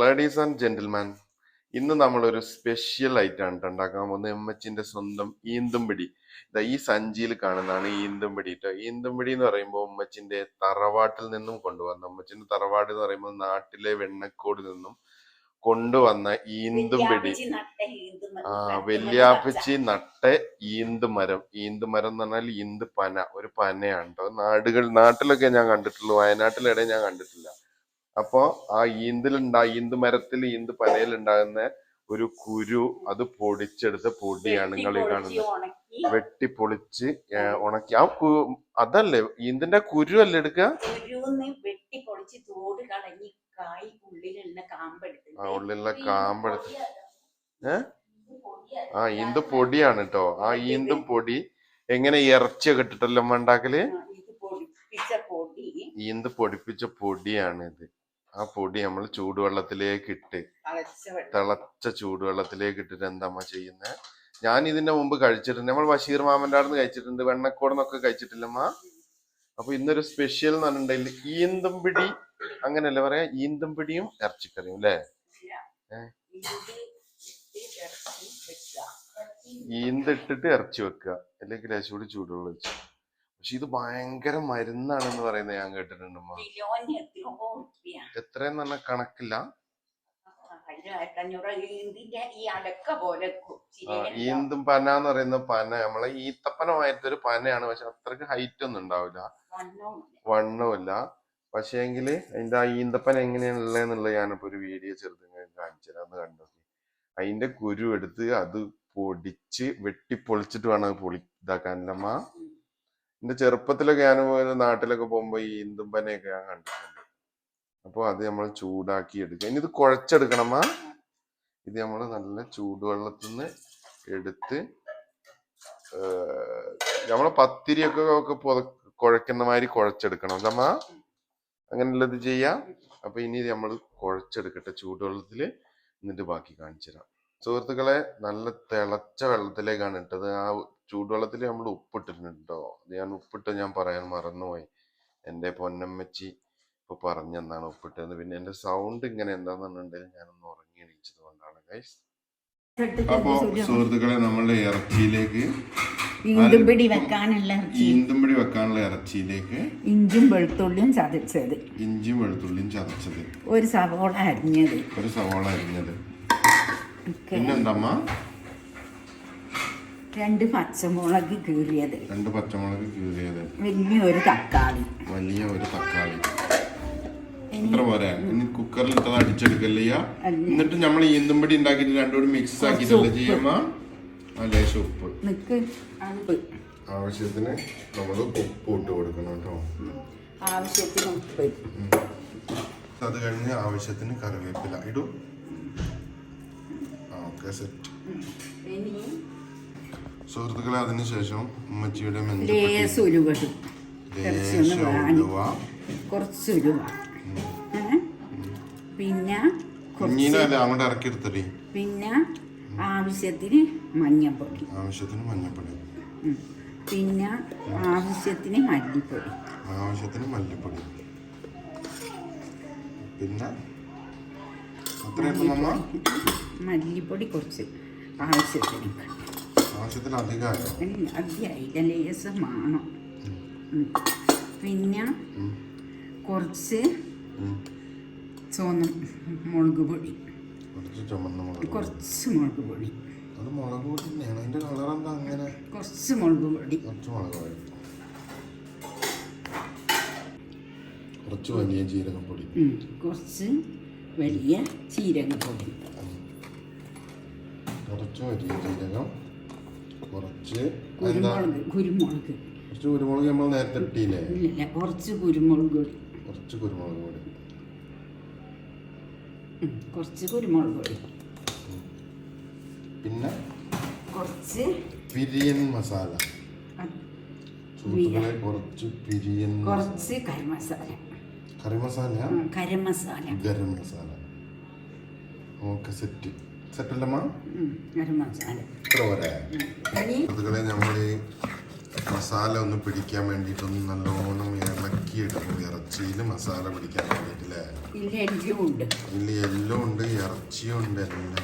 Ladies and gentleman ഇന്ന് നമ്മളൊരു special item ആണ് ഉണ്ടാക്കാൻ പോകുന്നത്. എമ്മച്ചിന്റെ സ്വന്തം ഈന്തുംപിടി. ഇതാ ഈ സഞ്ചിയിൽ കാണുന്നതാണ് ഈന്തുംപിടി കേട്ടോ ഈന്തുംപിടി എന്ന് പറയുമ്പോൾ ഉമ്മച്ചിന്റെ തറവാട്ടിൽ നിന്നും കൊണ്ടുവന്ന ഉമ്മച്ചിന്റെ തറവാട് എന്ന് പറയുമ്പോൾ നാട്ടിലെ വെണ്ണക്കോട് നിന്നും കൊണ്ടുവന്ന ഈന്തുംപിടി. ആ വെല്ലിയാപ്പച്ചി നട്ട ഈന്ത് മരം ഈന്ത് മരം എന്ന് പറഞ്ഞാൽ ഈന്ത് പന ഒരു പനയാണ് കേട്ടോ നാടുകൾ നാട്ടിലൊക്കെ ഞാൻ കണ്ടിട്ടുള്ളൂ. വയനാട്ടിലിടെ ഞാൻ കണ്ടിട്ടില്ല. അപ്പോ ആ ഈന്തിലുണ്ടാ ഈന്ത് മരത്തിൽ ഈന്ത് പനയിൽ ഉണ്ടാകുന്ന ഒരു കുരു അത് പൊടിച്ചെടുത്ത പൊടിയാണ് നിങ്ങൾ ഈ കാണുന്നത്. വെട്ടി പൊളിച്ച് ഉണക്കി. ആ കു- അതല്ലേ ഈന്തിന്റെ കുരു അല്ലേ എടുക്കുക ആ ഉള്ളിലുള്ള കാമ്പെടുത്ത്? ആ ഈന്ത് പൊടിയാണ് കേട്ടോ ആ ഈന്തും പൊടി എങ്ങനെ ഇറച്ചിയൊക്കെ ഇട്ടിട്ടല്ലോ അമ്മ ഉണ്ടാക്കൽ? ഈന്ത് പൊടിപ്പിച്ച പൊടിയാണ് ഇത്. ആ പൊടി നമ്മൾ ചൂടുവെള്ളത്തിലേക്ക് ഇട്ട് തളച്ച ചൂടുവെള്ളത്തിലേക്ക് ഇട്ടിട്ട് എന്താമ്മ ചെയ്യുന്നത് ഞാൻ ഇതിന്റെ മുമ്പ് കഴിച്ചിട്ടുണ്ട്. നമ്മൾ ബഷീർ മാമന്റെ അവിടെ നിന്ന് കഴിച്ചിട്ടുണ്ട്. വെണ്ണക്കോടെന്നൊക്കെ കഴിച്ചിട്ടില്ലമ്മ. അപ്പൊ ഇന്നൊരു സ്പെഷ്യൽ എന്ന് പറഞ്ഞിട്ടുണ്ടെങ്കിൽ ഈന്തുംപിടി അങ്ങനെയല്ലേ പറയാ? ഈന്തുംപിടിയും ഇറച്ചിക്കറിയും അല്ലേ. ഈന്തിട്ടിട്ട് ഇറച്ചി വെക്കുക. അല്ലെങ്കിൽ ലേശം കൂടി ചൂടുവെള്ളം വെച്ച് പക്ഷെ ഇത് ഭയങ്കര മരുന്നാണെന്ന് പറയുന്നത് ഞാൻ കേട്ടിട്ടുണ്ട് എത്രയെന്ന് പറഞ്ഞ കണക്കില്ല. ഈന്തും പന എന്ന് പറയുന്ന പന. നമ്മളെ ഈത്തപ്പനമായിട്ടൊരു പനയാണ് പക്ഷെ അത്രയ്ക്ക് ഹൈറ്റ് ഒന്നും ഉണ്ടാവില്ല. വണ്ണമില്ല പക്ഷേങ്കിൽ അതിന്റെ ആ ഈന്തപ്പന എങ്ങനെയാണുള്ളതെന്നുള്ളത് ഞാനിപ്പോ ഒരു വീഡിയോ ചെറുത് കാണിച്ചു തരാം. കണ്ടു? അതിന്റെ കുരു എടുത്ത് അത് പൊടിച്ച് വെട്ടിപ്പൊളിച്ചിട്ട് വേണം അത് പൊളി ഇതാക്കാനല്ലമ്മ എന്റെ ചെറുപ്പത്തിലൊക്കെ ഞാൻ നാട്ടിലൊക്കെ പോകുമ്പോ ഈ ഇന്ദുമ്പനെയൊക്കെ ഞാൻ കണ്ടിട്ടുണ്ട്. അപ്പൊ അത് നമ്മൾ ചൂടാക്കി എടുക്കുക ഇനി ഇത് കുഴച്ചെടുക്കണമാ ഇത് നമ്മൾ നല്ല ചൂടുവെള്ളത്തിൽ നിന്ന് എടുത്ത് നമ്മളെ പത്തിരിയൊക്കെ ഒക്കെ കുഴക്കുന്ന മാതിരി കുഴച്ചെടുക്കണം. അല്ലമ്മ അങ്ങനെയുള്ളത് ചെയ്യാം. അപ്പൊ ഇനി നമ്മൾ കുഴച്ചെടുക്കട്ടെ ചൂടുവെള്ളത്തിൽ എന്നിട്ട് ബാക്കി കാണിച്ചു തരാം സുഹൃത്തുക്കളെ നല്ല തിളച്ച വെള്ളത്തിലേക്കാണ് ഇട്ടത്. ആ ചൂടുവെള്ളത്തിൽ നമ്മൾ ഉപ്പിട്ടിട്ടുണ്ടോ? അത് ഞാൻ ഉപ്പിട്ട് ഞാൻ പറയാൻ മറന്നുപോയി. എന്റെ പൊന്നമ്മച്ചി ഇപ്പൊ പറഞ്ഞെന്നാണ് ഉപ്പിട്ടെന്ന് പിന്നെ എന്റെ സൗണ്ട് ഇങ്ങനെ എന്താന്ന് പറഞ്ഞിട്ടുണ്ടെങ്കിൽ ഞാനൊന്ന് ഉറങ്ങി എണീച്ചത് കൊണ്ടാണ് ഗൈസ് അപ്പോ സുഹൃത്തുക്കളെ നമ്മളുടെ ഇറച്ചിയിലേക്ക് ഈന്തുംപിടി വെക്കാനുള്ള ഇറച്ചി. ഈന്തുംപിടി വെക്കാനുള്ള ഇറച്ചിയിലേക്ക് ഇഞ്ചും വെളുത്തുള്ളിയും ചതച്ചത്. ഇഞ്ചും വെളുത്തുള്ളിയും ചതച്ചത്. ഒരു സവോള അരിഞ്ഞത്. ഒരു സവോള അരിഞ്ഞത്. പിന്നെന്തമ്മ? രണ്ട് പച്ചമുളക് കീറിയത്. രണ്ട് പച്ചമുളക് കീറിയത്. വലിയൊരു തക്കാളി. വലിയ ഒരു തക്കാളി. അത്ര പോരെ? ഇനി കുക്കറിൽ ഇട്ടത് അടിച്ചെടുക്കല്ലേ ചെയ്യാ? അല്ല. എന്നിട്ട് നമ്മൾ ഈന്തുംപടി ഉണ്ടാക്കിട്ട് രണ്ടുകൂടി മിക്സ് ആക്കിയിട്ടല്ലേ ചെയ്യമ്മ ആ ലേശം ഉപ്പ്. ആവശ്യത്തിന് നമ്മൾ ഉപ്പ് ഇട്ട് കൊടുക്കണം കേട്ടോ. ആവശ്യത്തിന് ഉപ്പ്. അത് കഴിഞ്ഞ് ആവശ്യത്തിന് കറിവേപ്പില. ഇടൂ. ഓക്കെ സെറ്റ് ഇനി സുഹൃത്തുക്കളെ അതിനുശേഷം ഉമ്മച്ചിയുടെ ലേസ് ഉലുവ കുറച്ച് ഉരുവ പിന്നെ അങ്ങോട്ട് ഇറക്കി എടുത്തടി പിന്നെ ആവശ്യത്തിന് മഞ്ഞപ്പൊടി ആവശ്യത്തിന് മഞ്ഞപ്പൊടി പിന്നെ ആവശ്യത്തിന് മല്ലിപ്പൊടി. ആവശ്യത്തിന് മല്ലിപ്പൊടി. പിന്നെ? മല്ലിപ്പൊടി കുറച്ച് ആവശ്യത്തിന്. ആവശ്യത്തിന് അധികമായോ. അധികമായില്ല ലേസമാണോ പിന്നെ കുറച്ച് ചുവന്ന മുളക് പൊടി. കുറച്ച് മുളക് പൊടി. കുറച്ച് മുളക് പൊടി. കുറച്ച് കുറച്ച് മുളക് പൊടി. കുറച്ച് വലിയ ജീരകപ്പൊടി പൊടി കുറച്ച് വലിയ ജീരകപ്പൊടി കുറച്ച് കുരുമുളക് കുരുമുളക്. കുറച്ച് കുരുമുളക് നമ്മൾ നേരത്തെ ഇട്ടില്ലേ? ഇല്ല കുറച്ച് കുരുമുളക് പൊടി. കുറച്ച് കുരുമുളക് പൊടി. കുറച്ച് കുരുമുളക് പൊടി. പിന്നെ? കുറച്ച് പിരിയൻ മസാല. സുഹൃത്തുക്കളെ കുറച്ച് പിരിയൻ കുറച്ച് കറി മസാല. കറി മസാല കരം masala garam masala okay set. Set അല്ലമ്മ ഗരം മസാല ഇത്ര പോരെ. ഇനി സുഹൃത്തുക്കളെ നമ്മൾ മസാല ഒന്ന് പിടിക്കാൻ വേണ്ടിയിട്ടൊന്ന് നല്ലോണം ഇളക്കിയെടുക്കും ഇറച്ചിയിൽ മസാല പിടിക്കാൻ വേണ്ടിയിട്ടില്ലേ? ഇല്ല എല്ലാം ഉണ്ട്. ഇതിൽ എല്ലാം ഉണ്ട് ഇറച്ചിയും ഉണ്ട് എല്ലാം ഉണ്ട്.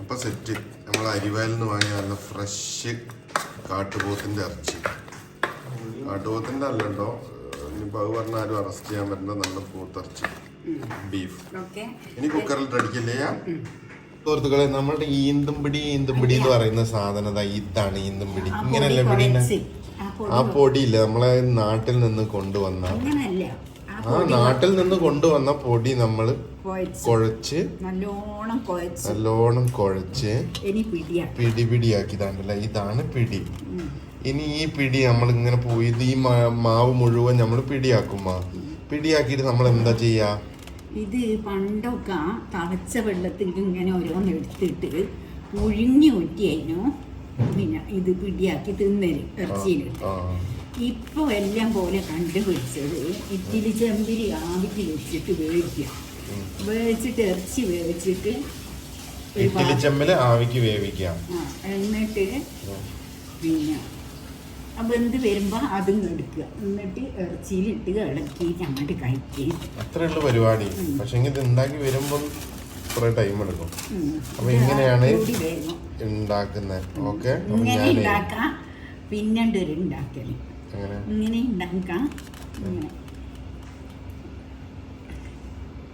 അപ്പൊ സെറ്റ്. നമ്മൾ അരിവായിൽ നിന്ന് വാങ്ങിയ നല്ല ഫ്രഷ് കാട്ടുപോത്തിന്റെ ഇറച്ചി. കാട്ടുപോത്തിന്റെ അല്ല കേട്ടോ ഇനിയിപ്പോൾ അത് പറഞ്ഞാൽ ആരും അറസ്റ്റ് ചെയ്യാൻ പറ്റുന്ന നല്ല പോത്തിറച്ചി ബീഫ് ഇനി കുക്കറിൽ അടിക്കില്ലേ? സുഹൃത്തുക്കളെ നമ്മുടെ ഈന്തുംപിടി ഈന്തുംപിടി എന്ന് പറയുന്ന സാധനം ഇതാണ് ഈന്തുംപിടി. ഇങ്ങനെയല്ലേ പിടി ആ പൊടിയില്ല നമ്മളെ നാട്ടിൽ നിന്ന് കൊണ്ടുവന്ന. ആ നാട്ടിൽ നിന്ന് കൊണ്ടുവന്ന പൊടി നമ്മൾ കുഴച്ച്. നല്ലോണം കുഴച്ച്. നല്ലോണം കുഴച്ച്. പിടി പിടിയാക്കിയതാണ്ടല്ലേ ഇതാണ് പിടി. ഇനി ഈ പിടി നമ്മൾ ഇങ്ങനെ പോയി ഇത് ഈ മാവ് മുഴുവൻ നമ്മൾ പിടിയാക്കും മാ പിടിയാക്കിയിട്ട് നമ്മൾ എന്താ ചെയ്യാ? ഇത് പണ്ടൊക്കെ തളച്ച വെള്ളത്തിൽ ഇങ്ങനെ ഓരോന്ന് എടുത്തിട്ട് പുഴുങ്ങി ഊറ്റിയായിരുന്നു പിന്നെ ഇത് പിടിയാക്കി തിന്നൽ ഇറച്ചിയിലിട്ട് ആ ഇപ്പോൾ എല്ലാം പോലെ കണ്ടുപിടിച്ചത് ഇഡ്ഡലി ചെമ്പിരി ആവിക്ക് വെച്ചിട്ട് വേവിക്കുക. വേവിച്ചിട്ട് ഇറച്ചി വേവിച്ചിട്ട് ഒരു ചെമ്പിൽ ആവിക്ക് വേവിക്കാം ആ, എന്നിട്ട് പിന്നെ ആ എന്ത് വരുമ്പോൾ അതും എടുക്കുക. എന്നിട്ട് ഇറച്ചിയിലിട്ട് ഇളക്കിയിട്ട് അങ്ങോട്ട് കഴിക്കുകയും അത്രേ ഉള്ളു പരിപാടി. പക്ഷെ ഇത് ഉണ്ടാക്കി വരുമ്പോൾ കുറെ ടൈം എടുക്കും. അപ്പൊ ഇങ്ങനെയാണ് ഉണ്ടാക്കുന്നത് ഓക്കെ. ഇങ്ങനെ ഉണ്ടാക്കാം. ഒരു ഉണ്ടാക്കൽ. ഇങ്ങനെ ഉണ്ടാക്കാം. ഇങ്ങനെ.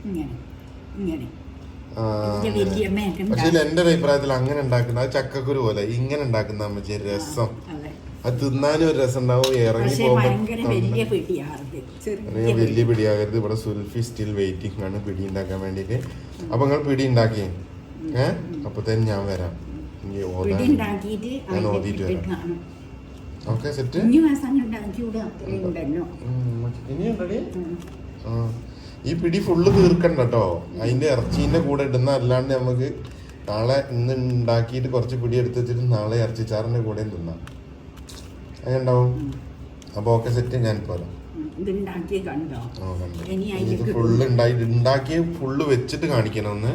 ഇങ്ങനെ. ഇങ്ങനെ. എന്റെ ഒരു അഭിപ്രായത്തിൽ അങ്ങനെ ഉണ്ടാക്കുന്ന ചക്കക്കുരു പോലെ ഇങ്ങനെ ഉണ്ടാക്കുന്ന അമ്മച്ചി രസം. അതെ തിന്നാനും ഒരു രസം ഉണ്ടാവും ഇറങ്ങി പോകുമ്പോൾ വലിയ പിടിയാകരുത്. ഇവിടെ സുൽഫി സ്റ്റിൽ വെയിറ്റിംഗ് ആണ് പിടി ഉണ്ടാക്കാൻ വേണ്ടിയിട്ട്. അപ്പൊ നിങ്ങൾ പിടി ഉണ്ടാക്കി. ഏ? അപ്പത്തേനും ഞാൻ വരാം. ഞാൻ ഓതിയിട്ട് വരാം. Okay set? ഈ പിടി ഫുള്ള് തീർക്കണ്ട കേട്ടോ അതിന്റെ ഇറച്ചീന്റെ കൂടെ ഇടുന്ന അല്ലാണ്ട് നമുക്ക് നാളെ ഇന്ന് ഉണ്ടാക്കിയിട്ട് കുറച്ച് പിടി എടുത്ത് വെച്ചിട്ട് നാളെ ഇറച്ചിച്ചാറിന്റെ കൂടെയും തിന്നാം. ഉണ്ടാവും അപ്പൊ ഓക്കെ സെറ്റ് ഞാൻ പോരാം. ഫുള്ള് ഉണ്ടായി ഉണ്ടാക്കി ഫുള്ള് വെച്ചിട്ട് കാണിക്കണം ഒന്ന്.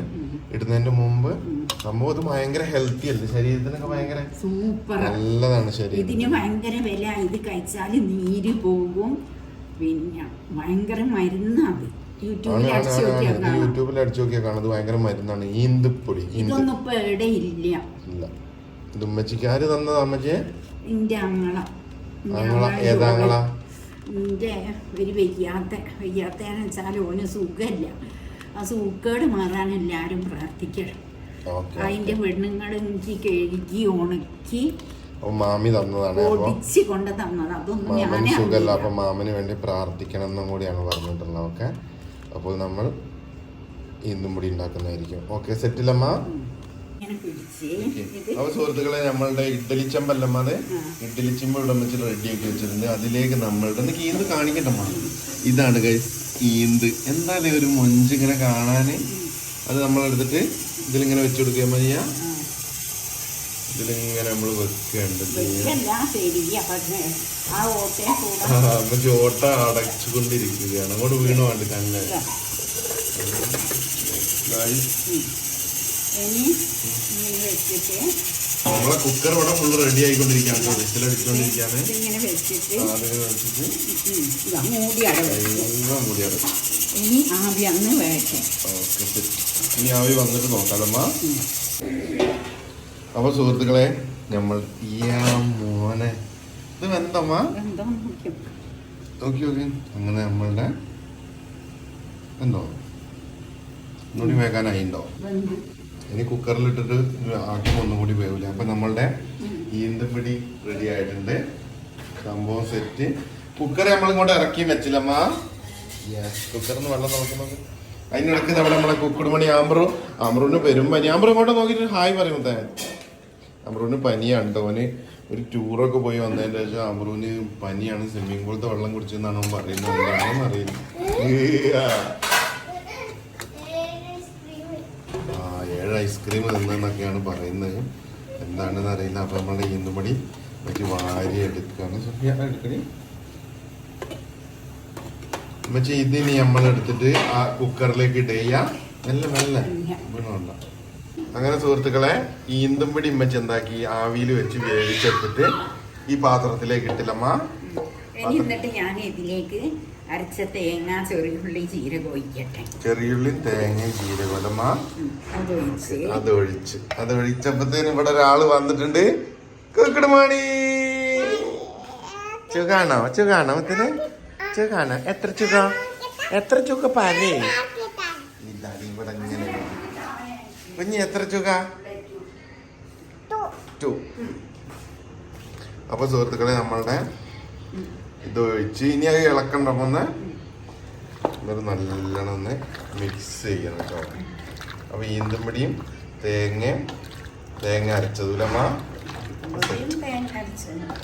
ഇടുന്നതിന്റെ മുമ്പ് സംഭവം ഇത് ഭയങ്കര ഹെൽത്തി അല്ലേ? ശരീരത്തിനൊക്കെ ഭയങ്കര സൂപ്പർ നല്ലതാണ് ശരീരം ഇതിന് ഭയങ്കര വില. ഇത് കഴിച്ചാൽ നീര് പോകും. പിന്നെ ഭയങ്കര മരുന്നാണ്. യൂട്യൂബിൽ അടിച്ചു നോക്കിയാൽ കാണുന്നത് ഭയങ്കര മരുന്നാണ്. ഈന്തുപ്പൊടി ഈന്ത്. ഇതൊന്നും ഇപ്പൊ എവിടെ ഇല്ല. ഇല്ല. ഇത് ഉമ്മച്ചിക്കാര് തന്നത് അമ്മച്ചേ എന്റെ അങ്ങള ആങ്ങള ഏതാ ആങ്ങള എന്റെ ഒരു വയ്യാത്ത വയ്യാത്തതെന്ന് വെച്ചാൽ ഓന് സുഖമില്ല. ആ സുഖേട് മാറാൻ എല്ലാവരും പ്രാർത്ഥിക്കണം. അതിന്റെ പെണ്ണുങ്ങൾ എനിക്ക് കഴുകി ഉണക്കി മാമി തന്നതാണ് പൊടിച്ച് കൊണ്ട് തന്നത്. അതൊന്നും മാമന് സുഖമല്ല അപ്പൊ മാമന് വേണ്ടി പ്രാർത്ഥിക്കണം എന്നും കൂടിയാണ് പറഞ്ഞിട്ടുള്ളത്. ഓക്കെ? അപ്പോൾ നമ്മൾ ഇന്നും കൂടി ഉണ്ടാക്കുന്നതായിരിക്കും. ഓക്കെ സെറ്റിലമ്മ? അപ്പൊ സുഹൃത്തുക്കളെ നമ്മളുടെ ഇഡ്ഡലി ചെമ്പല്ലമ്മത് ആ. ഇഡ്ഡലി ചെമ്പ് ഇവിടെ വെച്ചിട്ട് റെഡിയാക്കി വെച്ചിട്ടുണ്ട്. അതിലേക്ക് നമ്മളുടെ ഒന്ന് ഈന്ത് കാണിക്കട്ടമ്മ ഇതാണ് ഈന്ത് എന്തായാലും ഒരു മൊഞ്ച് ഇങ്ങനെ കാണാന്? അത് നമ്മളെടുത്തിട്ട് ഇതിലിങ്ങനെ വെച്ചു കൊടുക്കുക ചെയ്യാം ഇതിലിങ്ങനെ നമ്മൾ വെക്കേണ്ടത് ചോട്ട അടച്ചുകൊണ്ടിരിക്കുകയാണ്. അങ്ങോട്ട് വീണു വേണ്ട. Guys, ഇനി ഇങ്ങനെ വെച്ചിട്ട് നമ്മളെ കുക്കർ ഇവിടെ ഫുള്ള് റെഡി ആയിക്കൊണ്ടിരിക്കുകയാണ്. വിസിലടിച്ചുകൊണ്ടിരിക്കുകയാണ് ഇങ്ങനെ വെച്ചിട്ട് മൂടി ഇനി ആവി അന്ന് വേട്ടെ ഓക്കെ ശരി. ഇനി ആവി വന്നിട്ട് നോക്കാലമ്മ. അപ്പൊ സുഹൃത്തുക്കളെ നമ്മൾ മോനെ. ഇത് വെന്തമ്മ. ഓക്കെ ഓക്കെ അങ്ങനെ നമ്മളുടെ എന്തോ? ഒന്നുകൂടി വേകാനായിണ്ടോ ഇനി കുക്കറിലിട്ടിട്ട് ആക്കി ഒന്നും കൂടി വേവില്ല. അപ്പൊ നമ്മളുടെ ഈന്തപ്പിടി റെഡി ആയിട്ടുണ്ട്. സംഭവം സെറ്റ് കുക്കർ നമ്മളിങ്ങോട്ട് ഇറക്കി വെച്ചില്ലമ്മ കുക്കറിന്ന് വെള്ളം നോക്കുന്നത് അതിനിടയ്ക്ക് നമ്മുടെ നമ്മളെ കുക്കുട് മണി ആമ്പ്രോ ആമ്പ്രോന് പെരും പനി. ആമ്പ്രു ഇങ്ങോട്ട് നോക്കിയിട്ട് ഹായ് പറയുന്നേ ആമ്പ്രൂന് പനിയാണ്. ഓന് ഒരു ടൂറൊക്കെ പോയി വന്നതിന്റെ ശേഷം ആമ്പ്രൂന് പനിയാണ്. സ്വിമ്മിംഗ് പൂളത്തെ വെള്ളം കുടിച്ചെന്നാണ് പറയുന്നത്. എന്താണെന്ന് അറിയില്ല ഐസ്ക്രീം തിന്നെന്നൊക്കെയാണ് പറയുന്നത്. എന്താണെന്ന് അറിയില്ല. അപ്പൊ നമ്മൾ ഈന്തുമടി മറ്റു വാരി എടുക്കുകയാണ് എടുക്കണി മറ്റേ ഇതിനി നമ്മൾ എടുത്തിട്ട് ആ കുക്കറിലേക്ക് ഇടുക മെല്ലെ മെല്ലെ. വീണുണ്ട. അങ്ങനെ സുഹൃത്തുക്കളെ ഈന്തുംപടി ഇമ്മച്ച് എന്താക്കി? ആവിയിൽ വെച്ച് വേവിച്ചെടുത്തിട്ട് ഈ പാത്രത്തിലേക്ക് ഇട്ടില്ലമ്മ. എന്നിട്ട് ഞാൻ ഇതിലേക്ക് അരച്ച തേങ്ങ ചെറിയുള്ളി ജീരകം ഒഴിക്കട്ടെ ചെറിയുള്ളി തേങ്ങ ജീരകം അതൊഴിച്ച്. അതൊഴിച്ച്. അത് ഒഴിച്ച് അത് ഒഴിച്ചപ്പോഴത്തേന് ഇവിടെ ഒരാൾ വന്നിട്ടുണ്ട്. കുക്കിടുമാണി ചുഖാണോ? ചുഖാണോ ഇതിന് ചുഖാണോ? എത്ര ചുഖ? എത്ര ചുഖ പാലേ? ഇല്ല ഇവിടെ ഇങ്ങനെ. കുഞ്ഞി എത്ര ചുക ടു. അപ്പൊ സുഹൃത്തുക്കളെ നമ്മളുടെ ഇത് ഒഴിച്ച് ഇനി അത് ഇളക്കണ്ടപ്പോ ഒന്ന് ഇതൊരു നല്ലോണം ഒന്ന് മിക്സ് ചെയ്യണം കേട്ടോ. അപ്പൊ ഈന്തമ്പടിയും തേങ്ങയും തേങ്ങ അരച്ചതുലമ്മ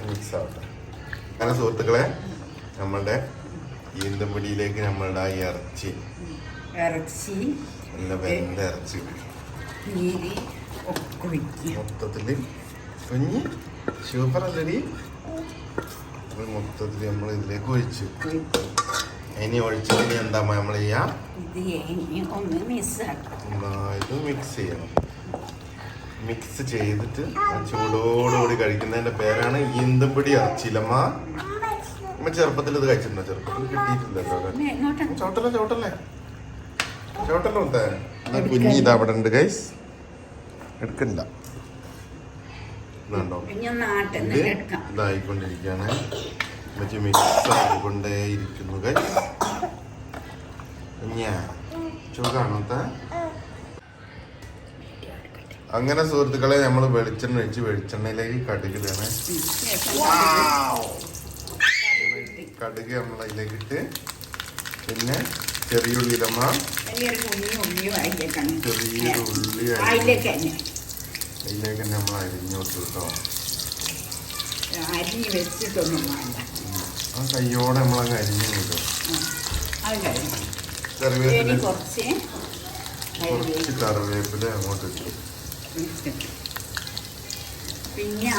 മിക്സ് ആവട്ടെ. അങ്ങനെ സുഹൃത്തുക്കളെ നമ്മളുടെ ഈന്തമ്പടിയിലേക്ക് നമ്മളുടെ ആ ഇറച്ചി. ഇറച്ചി നല്ല വെന്ത ഇറച്ചി. മൊത്തത്തിൽ കുഞ്ഞ് സൂപ്പർ അല്ലടി. നമ്മൾ മൊത്തത്തിൽ നമ്മൾ ഇതിലേക്ക് ഒഴിച്ചു. ഇനി ഒഴിച്ചിട്ട് ഇനി എന്താ നമ്മൾ ചെയ്യാം? ഇത് മിക്സ് ചെയ്യണം. മിക്സ് ചെയ്തിട്ട് ചൂടോടുകൂടി കഴിക്കുന്നതിന്റെ പേരാണ് ഈന്തമ്പടി ഇറച്ചിലമ്മ. നമ്മ ചെറുപ്പത്തിൽ ഇത് കഴിച്ചിട്ടുണ്ടോ? ചെറുപ്പത്തിൽ കിട്ടിയിട്ടില്ലല്ലോ ചോട്ടല്ലേ ചോട്ടല്ലേ ചോട്ടല്ലോ കുഞ്ഞി ഇതാ അവിടെ ഉണ്ട് ഗൈസ് എടുക്കണ്ട. ഇതുണ്ടോ? ഇനി ഒന്ന് ആട്ടുന്ന ഇത് എടുക്കാം. ഇതായിക്കൊണ്ടിരിക്കുകയാണ്. മറ്റേ മിക്സ് ആയിക്കൊണ്ടേ ഇരിക്കുന്നു ഗൈസ് കുഞ്ഞാ ചുവകാണോത്തെ അങ്ങനെ സുഹൃത്തുക്കളെ നമ്മൾ വെളിച്ചെണ്ണ ഒഴിച്ച് വെളിച്ചെണ്ണയിലേക്ക് കടുകിടാണ്. കടുക് നമ്മൾ അതിലേക്ക് ഇട്ട് പിന്നെ ചെറിയുള്ളിയിലമ്മ ചെറിയ കുഞ്ഞു ഉള്ളിയും നമ്മൾ അരിഞ്ഞ് അരിഞ്ഞോട്ട് കേട്ടോ അരി വെച്ചിട്ടൊന്നും വേണ്ട. ആ കയ്യോടെ നമ്മളങ്ങ് അരിഞ്ഞു കിട്ടും കറിവേപ്പില. കുറച്ച് കറിവേപ്പില. അങ്ങോട്ട് ഇട്ടു. പിന്നെ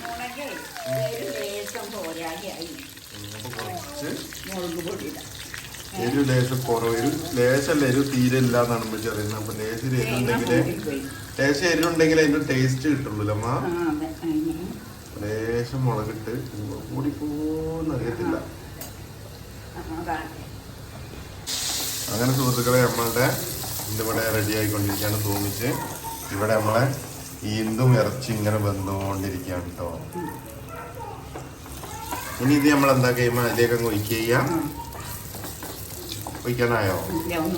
മുളക് ലേശം പോരാതെയായി ആയി കുറച്ച് മുളക് പൊടി ഇടാം. എരു ലേശം കുറവ്. എരു ലേശമല്ല എരു തീരെ ഇല്ല എന്നാണ് നമ്മൾ അറിയുന്നത് അപ്പൊ ലേശം എരു തേങ്ങ ഉണ്ടെങ്കിലേ കൂട്ടിപ്പോയി. ലേശം എരു ഉണ്ടെങ്കിൽ അതിന്റെ ടേസ്റ്റ് കിട്ടുള്ളൂ അമ്മ. ലേശം മുളകിട്ട് കൂടി പോന്നറിയത്തില്ല. അങ്ങനെ സുഹൃത്തുക്കളെ നമ്മളുടെ ഇന്നിവിടെ റെഡി ആയിക്കൊണ്ടിരിക്കുകയാണ് തോന്നിച്ച്. ഇവിടെ നമ്മളെ ഈന്തും ഇറച്ചി ഇങ്ങനെ ബന്ധുകൊണ്ടിരിക്കുകയാണ് കേട്ടോ ഇനി ഇത് നമ്മൾ എന്താ കഴിയുമ്പോൾ അതിലേക്ക് അങ്ങ് ഒഴിക്കുക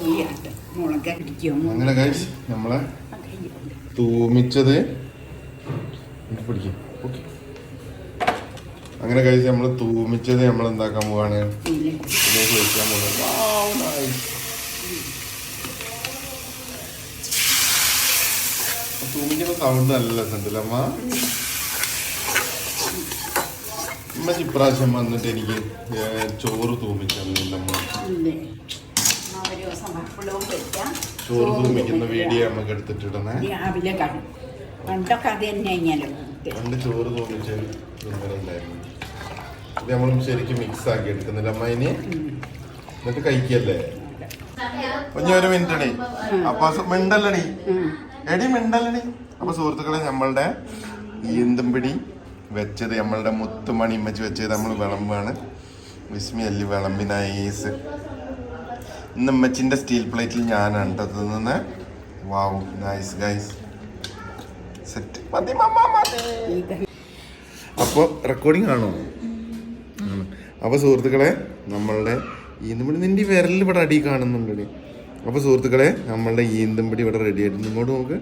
ഊരിയാട്ടെ. അങ്ങനെ കഴിച്ച് നമ്മളെ തൂമിച്ചത് പിടിക്കും. ഓക്കേ. അങ്ങനെ കഴിച്ച് നമ്മൾ തൂമിച്ചത് നമ്മൾ എന്താക്കാൻ പോവാണ് ഇതിലേക്ക്. തൂമിക്കുന്ന സൗണ്ട് നല്ല രസമുണ്ടല്ലോ അമ്മ അമ്മ ഇപ്രാവശ്യം വന്നിട്ട് എനിക്ക് ചോറ് തൂമിച്ചു തന്നില്ലമ്മ ഒരു ദിവസം പപ്പടവും വെക്കാം. ചോറ് തൂമിക്കുന്ന വീഡിയോ നമുക്ക് എടുത്തിട്ടിടണേ. രാവിലെ കാണും. പണ്ടൊക്കെ അത് തന്നെ കഴിഞ്ഞാലോ പണ്ട് ചോറ് തൂമിച്ച് തിന്നലുണ്ടായിരുന്നു ഇത് നമ്മൾ ശരിക്കും മിക്സ് ആക്കി എടുക്കുന്നില്ല. അമ്മ ഇനി എന്നിട്ട് കഴിക്കല്ലേ? കുഞ്ഞ ഒരു മിനിറ്റ് അടി അപ്പൊ മിണ്ടല്ലണി മിണ്ടല്ലടി. എടി മിണ്ടല്ലടി. അപ്പൊ സുഹൃത്തുക്കളെ നമ്മളുടെ ഈന്തമ്പിടി വെച്ചത് നമ്മളുടെ മുത്തുമണി ഇമ്മച്ച് വെച്ചത് നമ്മൾ വിളമ്പാണ്. വിസ്മി അല്ലി വിളമ്പി നൈസ് ഇന്ന് ഇമ്മച്ചിന്റെ സ്റ്റീൽ പ്ലേറ്റിൽ ഞാനാണ് തിന്നുന്നത് വാവ് നൈസ് ഗൈസ് സെറ്റ് മതി മതി. അപ്പോൾ റെക്കോർഡിംഗ് ആണോ. അപ്പോൾ സുഹൃത്തുക്കളെ നമ്മളുടെ ഈന്തുമ്പടി നിന്റെ ഈ വിരലിൽ ഇവിടെ അടി കാണുന്നുണ്ട് അപ്പോൾ സുഹൃത്തുക്കളെ നമ്മളുടെ ഈന്തുമ്പടി ഇവിടെ റെഡി ആയിട്ടുണ്ട്. ഇങ്ങോട്ട് നോക്ക്.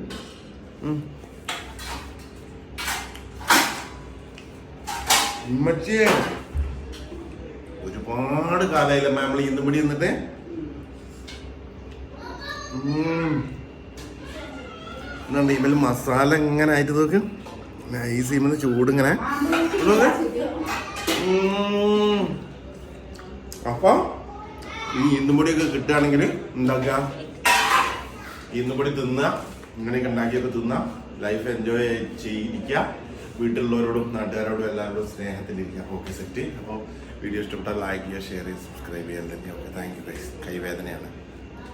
ഉമ്മച്ചിയെ ഒരുപാട് കാലമായില്ല നമ്മൾ ഈന്തമ്പടി എന്നിട്ട് എന്നുണ്ട് ഇവൽ മസാല ഇങ്ങനെ ആയിട്ട് നോക്ക്. നൈസ് ചെയ്യുമ്പോൾ ചൂട് ഇങ്ങനെ നോക്ക്. ഉം. അപ്പൊ ഈ ഇന്നുപൊടിയൊക്കെ കിട്ടുകയാണെങ്കിൽ എന്താക്ക ഇന്നുപൊടി തിന്നുക. ഇങ്ങനെയൊക്കെ ഉണ്ടാക്കിയൊക്കെ തിന്നുക. ലൈഫ് എൻജോയ് ചെയ്തിരിക്കുക. വീട്ടിലുള്ളവരോടും നാട്ടുകാരോടും എല്ലാവരോടും സ്നേഹത്തിലിരിക്കുക. Okay set. അപ്പോൾ വീഡിയോ ഇഷ്ടപ്പെട്ടാൽ ലൈക്ക് ചെയ്യുക ഷെയർ ചെയ്യുക സബ്സ്ക്രൈബ് ചെയ്യാൻ തന്നെ ഓക്കെ. Thank you കൈവേദനയാണ്.